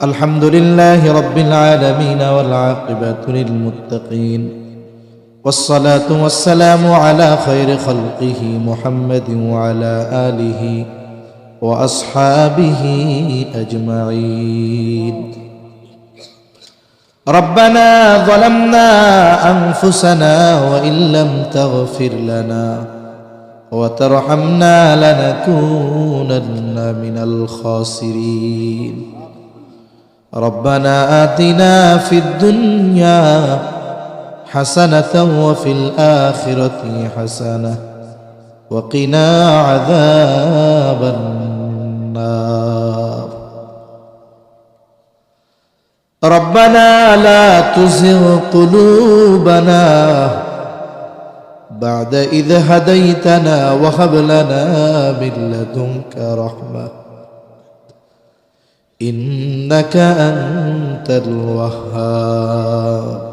الحمد لله رب العالمين والعاقبة للمتقين والصلاة والسلام على خير خلقه محمد وعلى آله وأصحابه أجمعين. ربنا ظلمنا أنفسنا وإن لم تغفر لنا وترحمنا لنكونن من الخاسرين. ربنا آتنا في الدنيا حسنة وفي الآخرة حسنة وقنا عذاب النار. ربنا لا تزغ قلوبنا بعد إذ هديتنا وهب لنا من لدنك رحمة. إنك أنت الوهاب.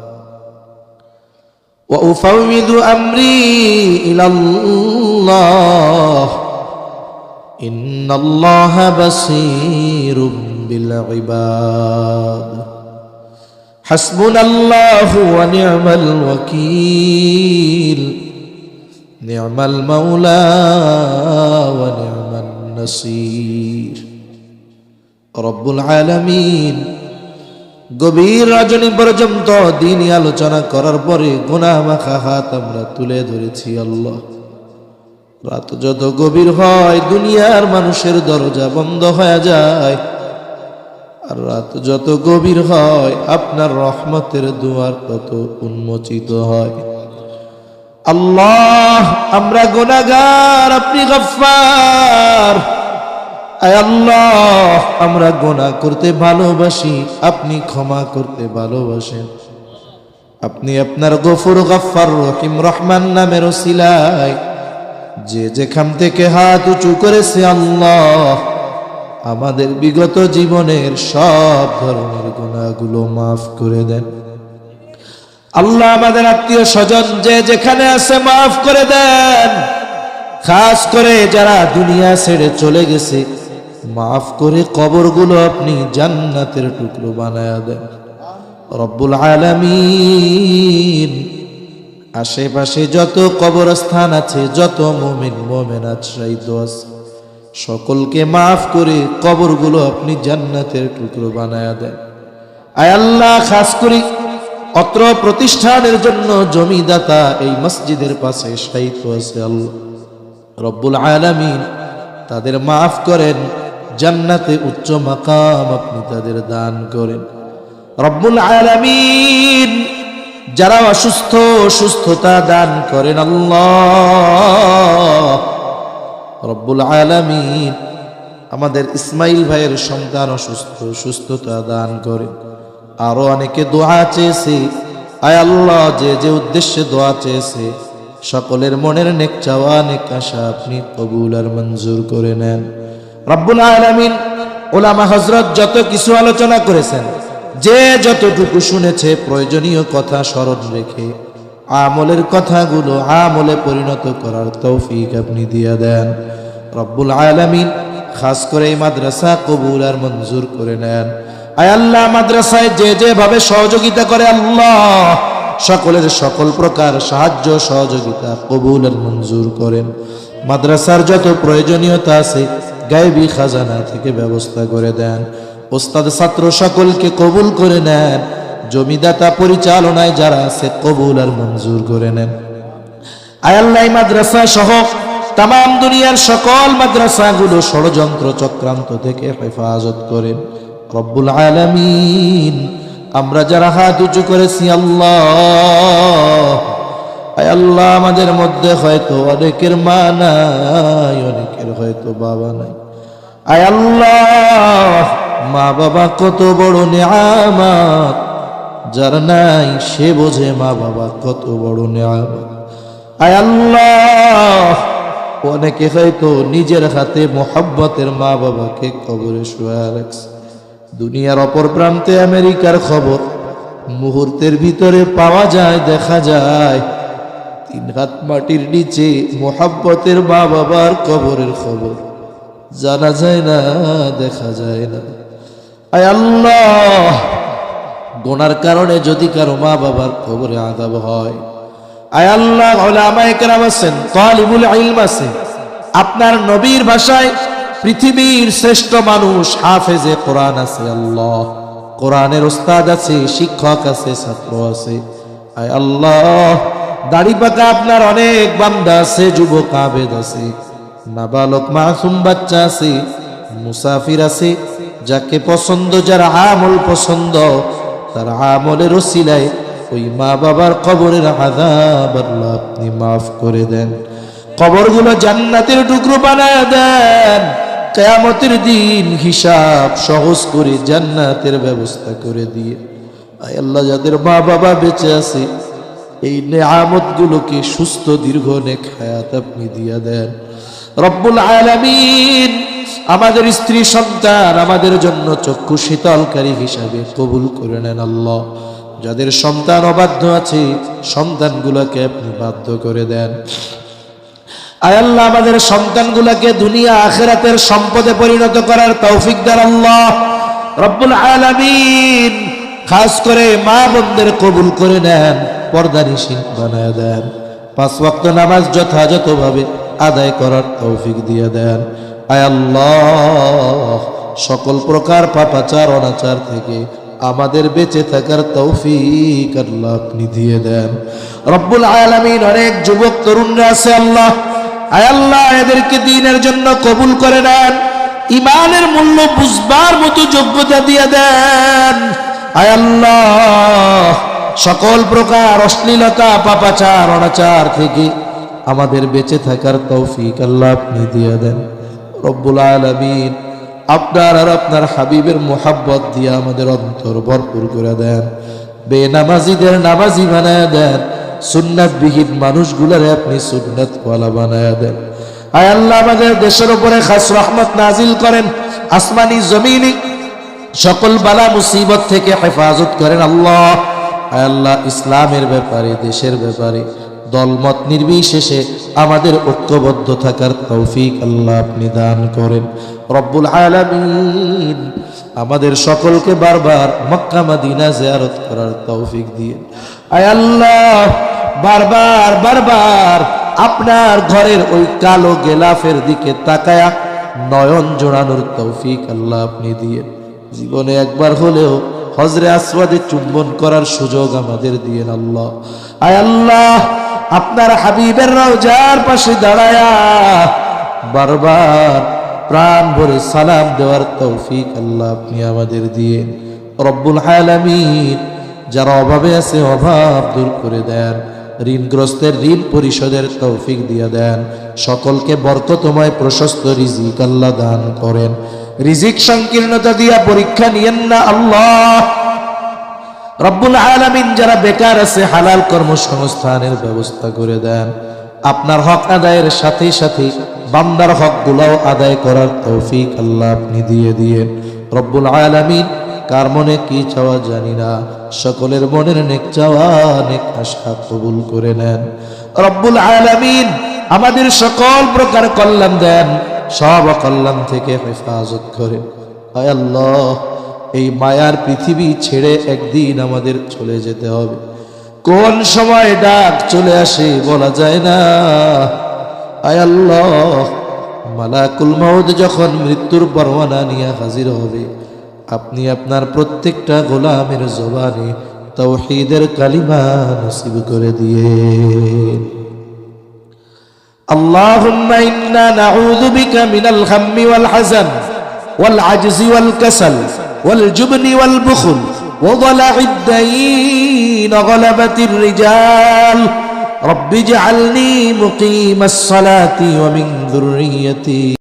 وأفوض أمري إلى الله. إن الله بصير بالعباد. حسبنا الله ونعم الوكيل. نعم المولى ونعم النصير. রব্বুল আলামিন। গভীর রজনী পর্যন্ত দিনই আলোচনা করার পরে গুনাহ মাখা হাত আমরা তুলে ধরেছি আল্লাহ। রাত যত গভীর হয়, দুনিয়ার মানুষের দরজা বন্ধ হয়ে যায়। আর রাত যত গভীর হয়, আপনার রহমতের দুয়ার তত উন্মোচিত হয়। আল্লাহ, আমরা গোনাগার আপনি গফফার। আয় আল্লাহ, আমরা গোনা করতে ভালোবাসি, আপনি ক্ষমা করতে ভালোবাসেন। আপনি আপনার গফুর গফার রহিম রহমান নামের ওসিলায়, যে যেখান থেকে হাত উঁচু করেছে আল্লাহ, আমাদের বিগত জীবনের সব ধরনের গুণাগুলো মাফ করে দেন। আল্লাহ আমাদের আত্মীয় স্বজন যে যেখানে আছে মাফ করে দেন। খাস করে যারা দুনিয়া ছেড়ে চলে গেছে মাফ করে কবরগুলো আপনি জান্নাতের টুকরো বানায়া দেন। রব্বুল আলামিন, আশেপাশে যত কবরস্থান আছে, যত মুমিন মোমেন আশ্রাইত আছে, সকলকে মাফ করে কবরগুলো আপনি জান্নাতের টুকরো বানায়া দেন। আয় আল্লাহ, খাস করি অত্র প্রতিষ্ঠানের জন্য জমিদাতা এই মসজিদের পাশে সাহিত্য আছে আল্লাহ। রব্বুল আলামিন তাদের মাফ করেন জান্নাতে উচ্চ মাকাম আপনি তাদের দান করেন। রব্বুল আলামিন যারা অসুস্থ সুস্থতা দান করেন আল্লাহ। রব্বুল আলামিন আমাদের ইসমাইল ভাইয়ের সন্তান অসুস্থ সুস্থতা দান করেন। আরও অনেকে দোয়া চেয়েছে, আয় আল্লাহ, যে যে উদ্দেশ্যে দোয়া চেয়েছে, সকলের মনের নেক চাওয়া, নেক আশা আপনি কবুল আর মঞ্জুর করে নেন। রব্বুল আলামিন ওলামা হজরত যত কিছু আলোচনা করেছেন, যে যতটুকু শুনেছে, প্রয়োজনীয় কথা স্মরণ রেখে আমলের কথাগুলো আমলে পরিণত করার তৌফিক আপনি দিয়ে দেন। রব্বুল আলামিন খাস করে এই মাদ্রাসা কবুল আর মঞ্জুর করে নেন। আয় আল্লাহ, মাদ্রাসায় যে যেভাবে সহযোগিতা করে আল্লাহ, সকলের সকল প্রকার সাহায্য সহযোগিতা কবুল আর মঞ্জুর করেন। মাদ্রাসার যত প্রয়োজনীয়তা আছে, গায়েবী খাজানা থেকে ব্যবস্থা করে দেন। ওস্তাদ ছাত্র সকলকে কবুল করে নেন। জমিদাতা পরিচালনায় যারা আছে, কবুল আর মঞ্জুর করে নেন। আয়াল্লাহ মাদ্রাসা সহ তাম দুনিয়ার সকল মাদ্রাসাগুলো ষড়যন্ত্র চক্রান্ত থেকে হেফাজত করেন। রব্বুল আলামিন, আমরা যারা হাত উঁচু করেছি, আল্লাহ আল্লাহ আমাদের মধ্যে হয়তো অনেকের মা নাই, অনেকের হয়তো বাবা নাই। আয় আল্লাহ, মা বাবা কত বড় নেয়ামত। যার নাই সে বোঝে মা বাবা কত বড় নেয়ামত। আয় আল্লাহ, অনেকে হয়তো নিজের হাতে মোহাব্বতের মা বাবাকে কবরে শুয়ে রাখছে। দুনিয়ার অপর প্রান্তে আমেরিকার খবর, মুহূর্তের ভিতরে পাওয়া যায়, দেখা যায় তিন হাত মাটির নিচে মোহাব্বতের মা বাবার কবরের খবর। জানা যায় না, দেখা যায় না। আয় আল্লাহ! গোনার কারণে যদি কারও মা বাবার কবরে আদাব হয়। আয় আল্লাহ ওলামায়ে কেরাম আছেন তালিবুল ইলম আছে। আপনার নবীর ভাষায় পৃথিবীর শ্রেষ্ঠ মানুষ হাফেজে কোরআন আছে, আল্লাহ। কোরআনের ওস্তাদ আছে, শিক্ষক আছে, ছাত্র আছে। আয় আল্লাহ! দাড়ি পাকা আপনার অনেক বান্দা আছে, যুবক আবেদ আছে, নাবালক মাসুম বাচ্চা আছে, মুসাফির আছে, যাকে পছন্দ, যার আমল পছন্দ, তার আমলের ওসিলায় ওই মা বাবার কবরের আল্লাহ আপনি মাফ করে দেন। কবরগুলো জান্নাতের টুকরো বানায় দেন। কেয়ামতের দিন হিসাব সহজ করে জান্নাতের ব্যবস্থা করে দিয়ে। আয় আল্লাহ, যাদের মা বাবা বেঁচে আছে এই নেয়ামত গুলোকে সুস্থ দীর্ঘ নেক হায়াত আপনি দিয়া দেন। রব্বুল আলামিন আমাদের স্ত্রী সন্তান আমাদের জন্য চক্ষু শীতলকারী হিসাবে কবুল করে নেন আল্লাহ। যাদের সন্তান অবাধ্য আছে, সন্তানগুলোকে আপনি বাধ্য করে দেন। আয় আল্লাহ, আমাদের সন্তানগুলোকে দুনিয়া আখেরাতের সম্পদে পরিণত করার তৌফিক দেন আল্লাহ। রব্বুল আলামিন, খাস করে মা বোনদের কবুল করে নেন। পর্দানিশীল বানায় দেন। পাঁচ ওয়াক্ত নামাজ যথাযথভাবে আদায় করার তৌফিক দিয়ে দেন। আয় আল্লাহ, সকল প্রকার পাপাচার, অনাচার থেকে আমাদের বেঁচে থাকার তৌফিক আল্লাহ আপনি দিয়ে দেন। রব্বুল আলামিন অনেক যুবক, তরুণরা আছে আল্লাহ। আয় আল্লাহ, এদেরকে দিনের জন্য কবুল করে নেন। ইমানের মূল্য বুঝবার মতো যোগ্যতা দিয়ে দেন। আয় আল্লাহ সকল প্রকার অশ্লীলতা, পাপাচার, অনাচার থেকে আমাদের বেঁচে থাকার তৌফিক আল্লাহ আপনি দিয়ে দেন। রব্বুল আলামিন আপনার আর আপনার হাবিবের মোহাব্বত দিয়ে আমাদের অন্তর ভরপুর করে দেন। বেনামাজিদের নামাজি বানায় দেন। সুন্নাত বিহীন মানুষগুলার আপনি সুন্নাত ওয়ালা বানায় দেন। আয় আল্লাহ, আমাদের দেশের উপরে খাস রহমত নাজিল করেন। আসমানি জমিনি সকল বালা মুসিবত থেকে হেফাজত করেন আল্লাহ। আল্লাহ ইসলামের ব্যাপারে, দেশের ব্যাপারে, দলমত নির্বিশেষে আমাদের ঐক্যবদ্ধ থাকার তৌফিক আল্লাহ আপনি দান করেন। রব্বুল আলামিন আমাদের সকলকে বারবার মক্কা, মাদিনা জিয়ারত করার তৌফিক দিয়ে। আয় আল্লাহ, বারবার বারবার আপনার ঘরের ওই কালো গেলাফের দিকে তাকায়া নয়ন জোড়ানোর তৌফিক আল্লাহ আপনি দিয়ে জীবনে একবার হলেও হজরে আসওয়াদে চুম্বন করার সুযোগ আমাদের দিয়ে আল্লাহ। আয় আল্লাহ, আপনার হাবিবের রওজার পাশে দাঁড়ায়া বারবার প্রাণ ভরে সালাম দেওয়ার তৌফিক আল্লাহ আপনি আমাদের দিয়ে রব্বুল আলামিন যারা অভাবে আছে, অভাব দূর করে দেন। ঋণগ্রস্তের ঋণ পরিশোধের তৌফিক দিয়ে দেন। সকলকে বরকতময় প্রশস্ত রিজিক আল্লাহ দান করেন। রিজিক সংকীর্ণতা দিয়া পরীক্ষা নিয়েন না আল্লাহ। রব্বুল আলামিন যারা বেকার আছে, হালাল কর্মসংস্থানের ব্যবস্থা করে দেন। আপনার হক আদায়ের সাথে সাথে বান্দার হক গুলাও আদায় করার তৌফিক আল্লাহ আপনি দিয়ে দিয়েন। রব্বুল আলামিন কার মনে কি চাওয়া জানি না, সকলের মনের নেক চাওয়া, নেক আশা কবুল করে নেন। রব্বুল আলামিন আমাদের সকল প্রকার কল্যাণ দেন। সব কল্যাণ থেকে হেফাজত করে। আল্লাহ, এই মায়ার পৃথিবী ছেড়ে একদিন আমাদের চলে যেতে হবে। কোন সময় ডাক চলে আসে বলা যায় না। আল্লাহ, মালাকুল মাউদ যখন মৃত্যুর পরওয়ানা নিয়ে হাজির হবে, আপনি আপনার প্রত্যেকটা গোলামের জবানে তৌহিদের কালিমা নসিব করে দিয়ে। اللهم إنا نعوذ بك من الهم والحزن والعجز والكسل والجبن والبخل وضلع الدين غلبة الرجال رب اجعلني مقيم الصلاة ومن ذريتي